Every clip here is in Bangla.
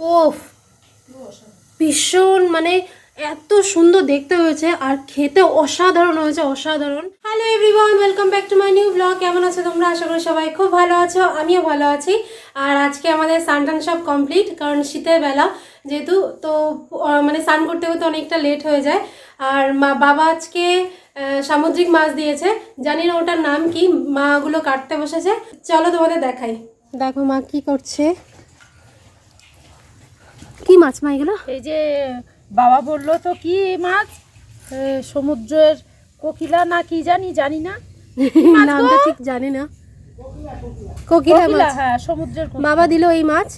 ওফ। ভীষণ মানে এত সুন্দর দেখতে হয়েছে আর খেতে অসাধারণ হয়েছে, অসাধারণ। Hello everyone welcome back to my new blog কেমন আছো তোমরা? আশা করি সবাই খুব ভালো আছো, আমিও ভালো আছি। আর আজকে আমাদের সানটান সব কমপ্লিট কারণ শীতের বেলা যেহেতু, তো মানে স্নান করতে করতে অনেকটা লেট হয়ে যায়। আর মা, বাবা আজকে সামুদ্রিক মাছ দিয়েছে। জানি না ওটার নাম কি মাগুলো কাটতে বসেছে। চলো তোমাদের দেখাই। দেখো মা কি করছে। কি মাছ মা এগুলো? এই যে বাবা বলল তো কি মাছ? সমুদ্রের কোকিলা না কি জানি জানি না। নামটা ঠিক জানি না। কোকিলা কোকিলা মাছ। হ্যাঁ সমুদ্রের বাবা দিল এই মাছ।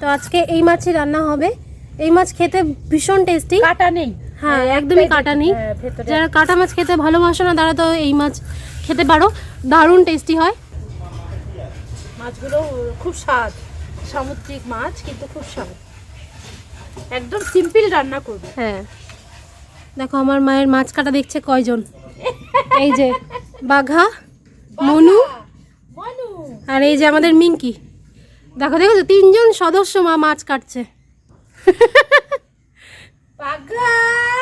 তো আজকে এই মাছই রান্না হবে। এই মাছ খেতে ভীষণ টেস্টি কাটা নেই। হ্যাঁ একদমই কাটা নেই। হ্যাঁ, যারা কাটা মাছ খেতে ভালোবাসো না তারা তো এই মাছ খেতে পারো। দারুণ টেস্টি হয়। মাছগুলো খুব স্বাদ। সামুদ্রিক মাছ কিন্তু খুব স্বাদ। একদম সিম্পল রান্না করবে। হ্যাঁ। দেখো আমার মায়ের মাছ কাটা দেখছে কয়জন? এই যে বাঘা মনু মানু। আর এই যে আমাদের মিঙ্কি। দেখো দেখো তো তিনজন সদস্য মা মাছ কাটছে।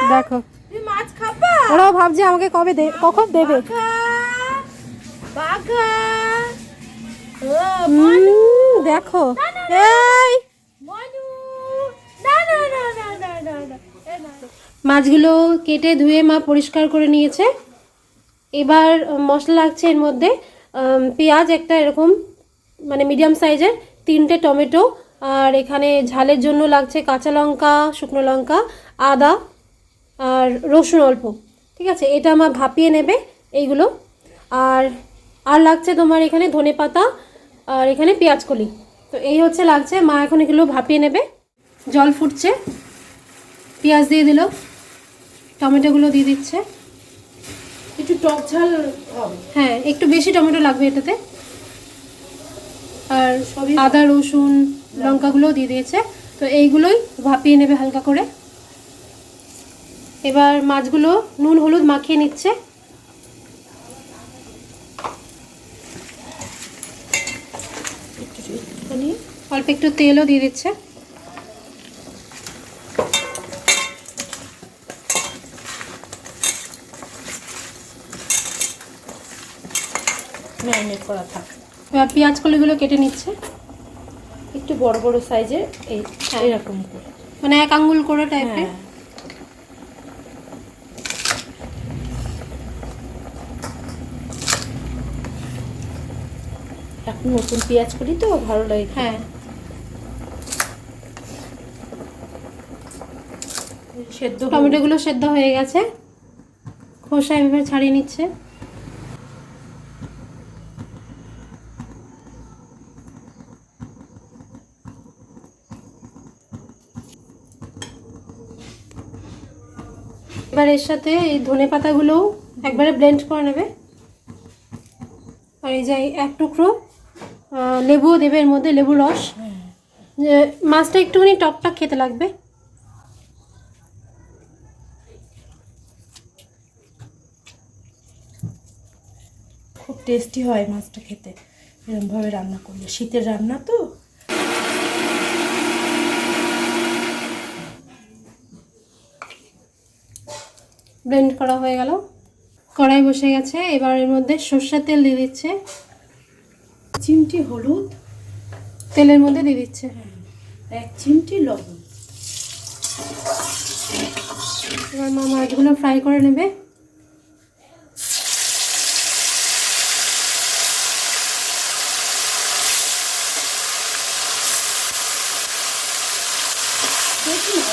দেখো। তুমি মাছ খাবা? ওরাও ভাবছে আমাকে কবে দে কখন দেবে। দেখো। এই মানু না না না না না না না এ না মাছগুলো কেটে ধুয়ে মা পরিষ্কার করে নিয়েছে। এবার মশলা লাগছে এর মধ্যে পেঁয়াজ একটা এরকম মানে মিডিয়াম সাইজের, তিনটে টমেটো, আর এখানে ঝালের জন্য লাগছে কাঁচা লঙ্কা, শুকনো লঙ্কা, আদা, আর রসুন অল্প। ঠিক আছে, এটা মা ভাপিয়ে নেবে এইগুলো। আর আর লাগছে তোমার এখানে ধনে পাতা আর এখানে পেঁয়াজ কলি তো এই হচ্ছে লাগছে, মা এখন এগুলো ভাপিয়ে নেবে। জল ফুটছে পেঁয়াজ দিয়ে দিল টমেটোগুলো দিয়ে দিচ্ছে। একটু টক ঝাল হ্যাঁ একটু বেশি টমেটো লাগবে এটাতে। আর আদা রসুন লঙ্কাগুলোও দিয়ে দিয়েছে। তো এইগুলোই ভাপিয়ে নেবে হালকা করে। এবার মাছগুলো নুন হলুদ মাখিয়ে নিচ্ছে। অল্প একটু তেলও দিয়ে দিচ্ছে। ম্যারিনেট করা থাক। এবার পেঁয়াজ কলিগুলো কেটে নিচ্ছে। একটু বড় বড় সাইজের এই এরকম করে। মানে এক আঙ্গুল করে টাইপের হ্যাঁ। এখন নতুন পেঁয়াজ করি তো ভালো লাগে হ্যাঁ। সেদ্ধ টমেটোগুলো সেদ্ধ হয়ে গেছে। খোসা এভাবে ছাড়িয়ে নিচ্ছে। এবার এর সাথে এই ধনে পাতাগুলোও একবারে ব্লেন্ড করে নেবে। আর এই যে এক টুকরো লেবুও দেবে এর মধ্যে, লেবু রস। মাছটা একটুখানি টক টক খেতে লাগবে। খুব টেস্টি হয় মাছটা খেতে। এরকমভাবে রান্না করলে। শীতের রান্না তো। ব্লেন্ড করা হয়ে গেল। কড়াই বসে গেছে এবার এর মধ্যে সর্ষের তেল দিয়ে দিচ্ছে। চিমটি হলুদ। তেলের মধ্যে দিয়ে দিচ্ছে। এক চিমটি লবণ। এবার মা মাছগুলো ফ্রাই করে নেবে।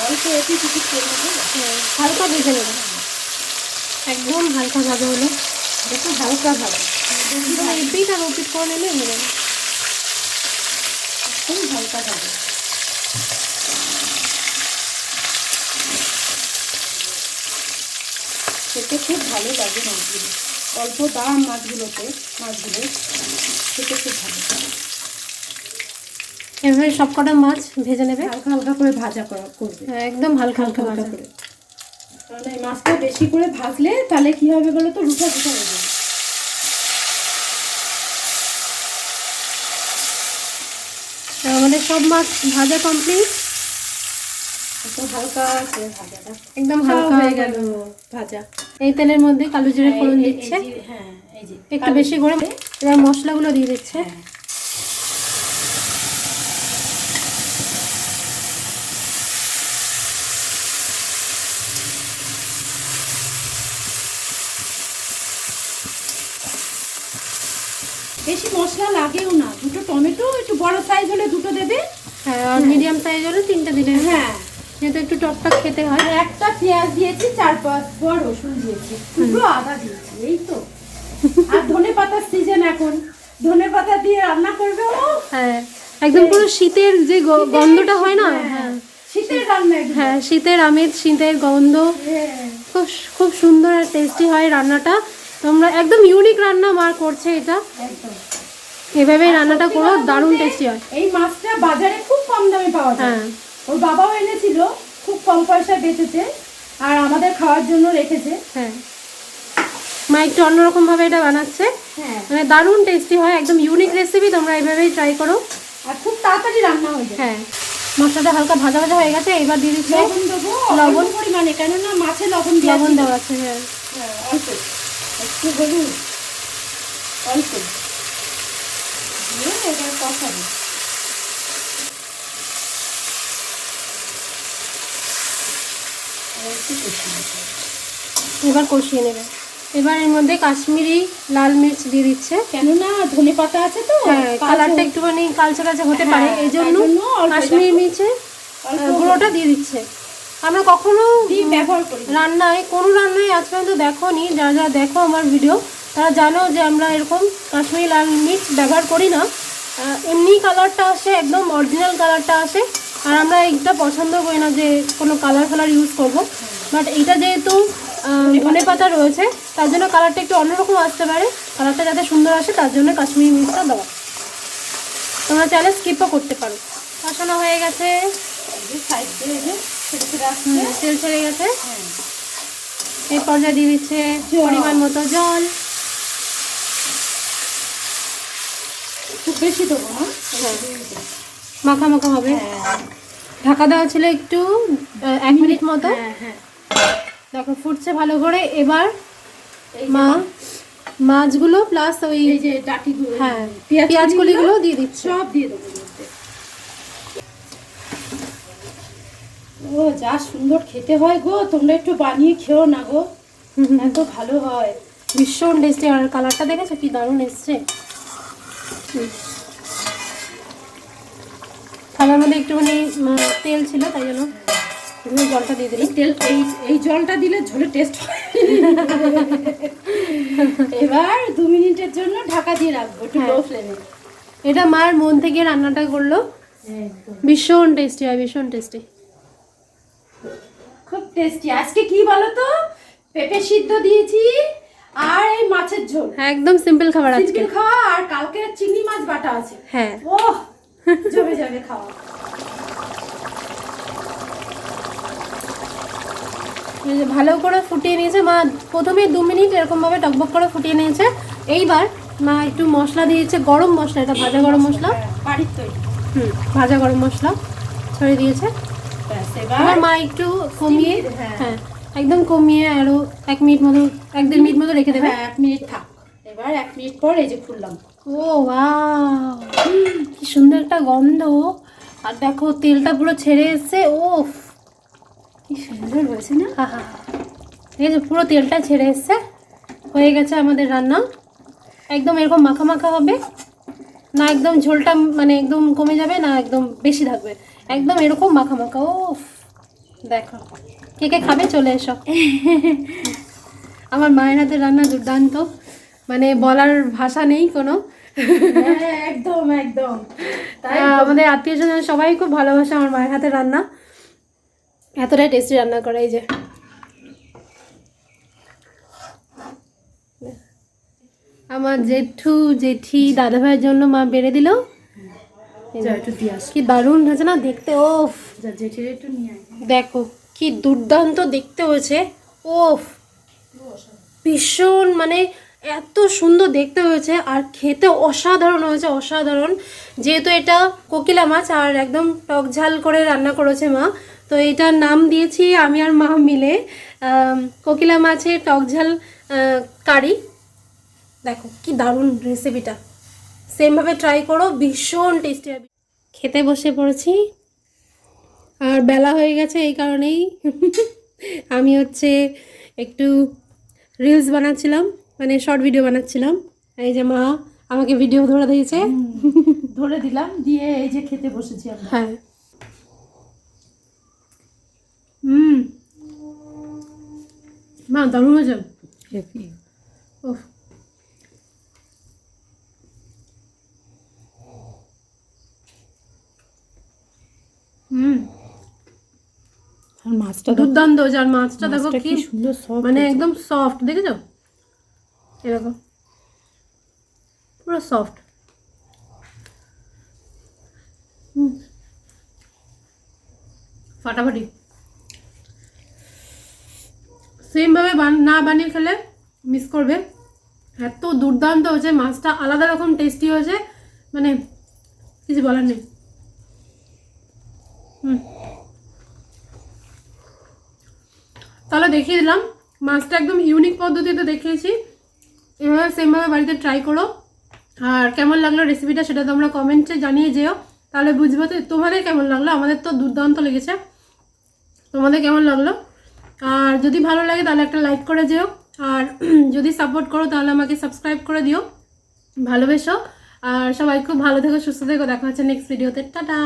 অল্প একটু কিছু করে নেব হ্যাঁ, হালকা ভেজে নেবে। একদম হালকা ভাজা হলো। একটু হালকা ভালো রিপিট আর করে নিলে হয়ে যাবে। খুব হালকা ভালো খেতে খুব ভালো লাগে মাছগুলো। অল্প দাম মাছগুলোতে মাছগুলো। খেতে খুব ভালো এভাবে সব কটা মাছ ভেজে নেবে? হালকা হালকা করে ভাজা করা করবে। হ্যাঁ, একদম হালকা হালকা হালকা ভাজা করে। কারণ এই মাছটা বেশি করে ভাজলে তাহলে কি হবে বলো তো? হয়ে যাবে। আমাদের সব মাছ ভাজা কমপ্লিট একটু হালকা করে ভাজাটা। একদম হালকা হয়ে গেল ভাজা। এই তেলের মধ্যে কালো জিরে ফোড়ন এই- এই- দিচ্ছে। হ্যাঁ এই যে একটু বেশি করে এবার মশলাগুলো দিয়ে দিচ্ছে। হ্যাঁ। বেশি মশলা লাগেও না। দুটো টমেটো একটু বড় সাইজ হলে দুটো দেবে। হ্যাঁ আর মিডিয়াম সাইজ হলে তিনটে দিলে। হ্যাঁ। যেহেতু একটু টকটক খেতে হয়। একটা পেঁয়াজ দিয়েছি চার পাঁচ বড় রসুন দিয়েছি দুটো আদা দিয়েছি এই তো। আর ধনে পাতার সিজন এখন। ধনে পাতা দিয়ে রান্না করবে ও? হ্যাঁ একদম পুরো শীতের যে গন্ধটা হয় না? হ্যাঁ শীতের রান্না। হ্যাঁ শীতের আমের শীতের গন্ধ। হ্যাঁ। খুব খুব সুন্দর আর টেস্টি হয় রান্নাটা। তোমরা একদম ইউনিক রান্না মা করছে এটা। একদম। এভাবেই রান্নাটা করো দারুণ টেস্টি হয়। এই মাছটা বাজারে খুব কম দামে পাওয়া যায়। হ্যাঁ। ওর বাবাও এনেছিল খুব কম পয়সা বেচেছে আর আমাদের খাওয়ার জন্য রেখেছে। হ্যাঁ। মা একটু অন্যরকম ভাবে এটা বানাচ্ছে। হ্যাঁ। মানে দারুণ টেস্টি হয় একদম ইউনিক রেসিপি তোমরা এইভাবেই ট্রাই করো। আর খুব তাড়াতাড়ি রান্না হয়ে যায়। হ্যাঁ। মশলাটা হালকা ভাজা ভাজা হয়ে গেছে এবার দিয়ে দিচ্ছে লবণ দেবো। লবণ। পরিমাণে কেননা মাছে লবণ লবণ দেওয়া আছে হ্যাঁ। হ্যাঁ, একটু হলুদ অল্প দিয়ে এবার কষাবো। একটু কষিয়ে এবার কষিয়ে নেবে। এবার এর মধ্যে কাশ্মীরি লাল মির্চ দিয়ে দিচ্ছে। কেননা ধনে পাতা আছে তো হ্যাঁ কালারটা একটুখানি কালচে কালচে হতে পারে। হ্যাঁ, এই জন্য কাশ্মীরি। মির্চে গুঁড়োটা দিয়ে দিচ্ছে। আমরা কখনো ব্যবহার করি রান্নায় কোনো রান্নায় আজ পর্যন্ত দেখো নি যারা যারা দেখো আমার ভিডিও তারা জানো যে আমরা এরকম কাশ্মীরি লাল মির্চ ব্যবহার করি না। এমনি কালারটা আসে একদম অরিজিনাল কালারটা আসে। আর আমরা এইটা পছন্দ করি না যে কোনো কালার ফালার ইউজ করব। বাট এইটা যেহেতু ধনে পাতা রয়েছে তার জন্য কালারটা একটু অন্যরকম আসতে পারে। কালারটা যাতে সুন্দর আসে তার জন্য কাশ্মীরি মির্চটা দেওয়া। তোমরা চাইলে স্কিপও করতে পারো। কষানো হয়ে গেছে। সাইড দিয়ে তেল ছেড়ে গেছে। হ্যাঁ। এই পর্যায়ে দিয়ে দিচ্ছে। পরিমাণ মতো জল। খুব বেশি দেবো না মাখা মাখা হবে। হ্যাঁ। ঢাকা দেওয়া ছিল একটু এক মিনিট মতো। হ্যাঁ হ্যাঁ। দেখো ফুটছে ভালো করে। এবার মা মাছগুলো প্লাস ওই যে হ্যাঁ পেঁয়াজ কলিগুলো দিয়ে দিচ্ছে। সব দিয়ে দেবো এর মধ্যে। ও যা সুন্দর খেতে হয় গো তোমরা একটু বানিয়ে খেও না গো। এত ভালো হয়। ভীষণ টেস্টি আর কালারটা দেখেছ? কি দারুণ এসছে। থালার মধ্যে একটুখানি তেল ছিল তাই জন্য জলটা দিয়ে দিলাম। তেল এই এই জলটা দিলে ঝোলে টেস্ট হয়। এবার দু মিনিটের জন্য ঢাকা দিয়ে রাখব একটু হ্যাঁ। লো ফ্লেমে এটা মার মন থেকে রান্নাটা করল। ভীষণ টেস্টি হয় ভীষণ টেস্টি টেস্টি আজকে কি বলো তো পেঁপে সিদ্ধ দিয়েছি আর এই মাছের ঝোল। একদম সিম্পল খাবার আজকে। সিম্পল খাওয়া আর কালকে চিংড়ি মাছ বাটা আছে। হ্যাঁ। ও জমে যাবে খাওয়া। এই যে ভালো করে ফুটিয়ে নিয়েছে মা প্রথমে দু মিনিট এরকমভাবে টকবক করে ফুটিয়ে নিয়েছে। এইবার মা একটু মশলা দিয়েছে গরম মশলা এটা ভাজা গরম মশলা। হ্যাঁ, বাড়ির তৈরি। হুম ভাজা গরম মশলা ছড়িয়ে দিয়েছে। এবার মা একটু কমিয়ে হ্যাঁ। হ্যাঁ একদম কমিয়ে আরও এক মিনিট মতো এক দেড় মিনিট মতো রেখে দেবে। হ্যাঁ এক মিনিট থাক। এবার এক মিনিট পর এই যে খুললাম। ও ওয়াও কি সুন্দর একটা গন্ধ। আর দেখো তেলটা পুরো ছেড়ে এসছে ও কি সুন্দর হয়েছে না? আহা ঠিক আছে পুরো তেলটা ছেড়ে এসছে হয়ে গেছে আমাদের রান্না। একদম এরকম মাখা মাখা হবে। না একদম ঝোলটা মানে একদম কমে যাবে না একদম বেশি থাকবে। একদম এরকম মাখা মাখা ও দেখো কে কে খাবে চলে এসো। আমার মায়ের হাতের রান্না দুর্দান্ত মানে বলার ভাষা নেই কোনো। হ্যাঁ একদম একদম। তাই আমাদের আত্মীয় স্বজন সবাই খুব ভালোবাসে আমার মায়ের হাতের রান্না। এতটাই টেস্টি রান্না করে এই যে। আমার জেঠু জেঠি দাদা ভাইয়ের জন্য মা বেড়ে দিল এই যে, যা একটু দিয়ে আসো কি দারুণ হয়েছে না দেখতে ওফ। দেখো কি দুর্দান্ত দেখতে হয়েছে ওফ। ভীষণ মানে এত সুন্দর দেখতে হয়েছে আর খেতে অসাধারণ হয়েছে অসাধারণ। যেহেতু এটা কোকিলা মাছ আর একদম টক ঝাল করে রান্না করেছে মা তো এটার নাম দিয়েছি আমি আর মা মিলে কোকিলা মাছের টক ঝাল কারি। দেখো কি দারুণ রেসিপিটা সেমভাবে ট্রাই করো ভীষণ টেস্টি হবে। খেতে বসে পড়েছি। আর বেলা হয়ে গেছে এই কারণেই। আমি হচ্ছে একটু রিলস বানাচ্ছিলাম মানে শর্ট ভিডিও বানাচ্ছিলাম। এই যে মা আমাকে ভিডিও ধরে দিয়েছে। ধরে দিলাম দিয়ে এই যে খেতে বসেছি আমরা। হ্যাঁ। হুম। মা দারুণ হয়েছে। উফ হুম আর মাছটা দুর্দান্ত আর মাছটা দেখো কি কি সুন্দর সফট মানে একদম সফট দেখেছ? এরকম পুরো সফট ফাটাফাটি। সেমভাবে না বানিয়ে খেলে মিস করবে। এত দুর্দান্ত হয়েছে মাছটা আলাদা রকম টেস্টি হয়েছে। মানে কিছু বলার নেই। হুম তাহলে দেখিয়ে দিলাম। মাছটা একদম ইউনিক পদ্ধতিতে দেখিয়েছি। এভাবে সেমভাবে বাড়িতে ট্রাই করো। আর কেমন লাগল রেসিপিটা সেটা তোমরা কমেন্টে জানিয়ে যেও। তাহলে বুঝব তো তোমাদের কেমন লাগল, আমাদের তো দুর্দান্ত লেগেছে। তোমাদের কেমন লাগল? আর যদি ভালো লাগে তাহলে একটা লাইক করে যেও। আর যদি সাপোর্ট করো তাহলে আমাকে সাবস্ক্রাইব করে দিও। ভালোবেসো। আর সবাই খুব ভালো থেকো, সুস্থ থেকো। দেখা হচ্ছে নেক্সট ভিডিওতে টাটা!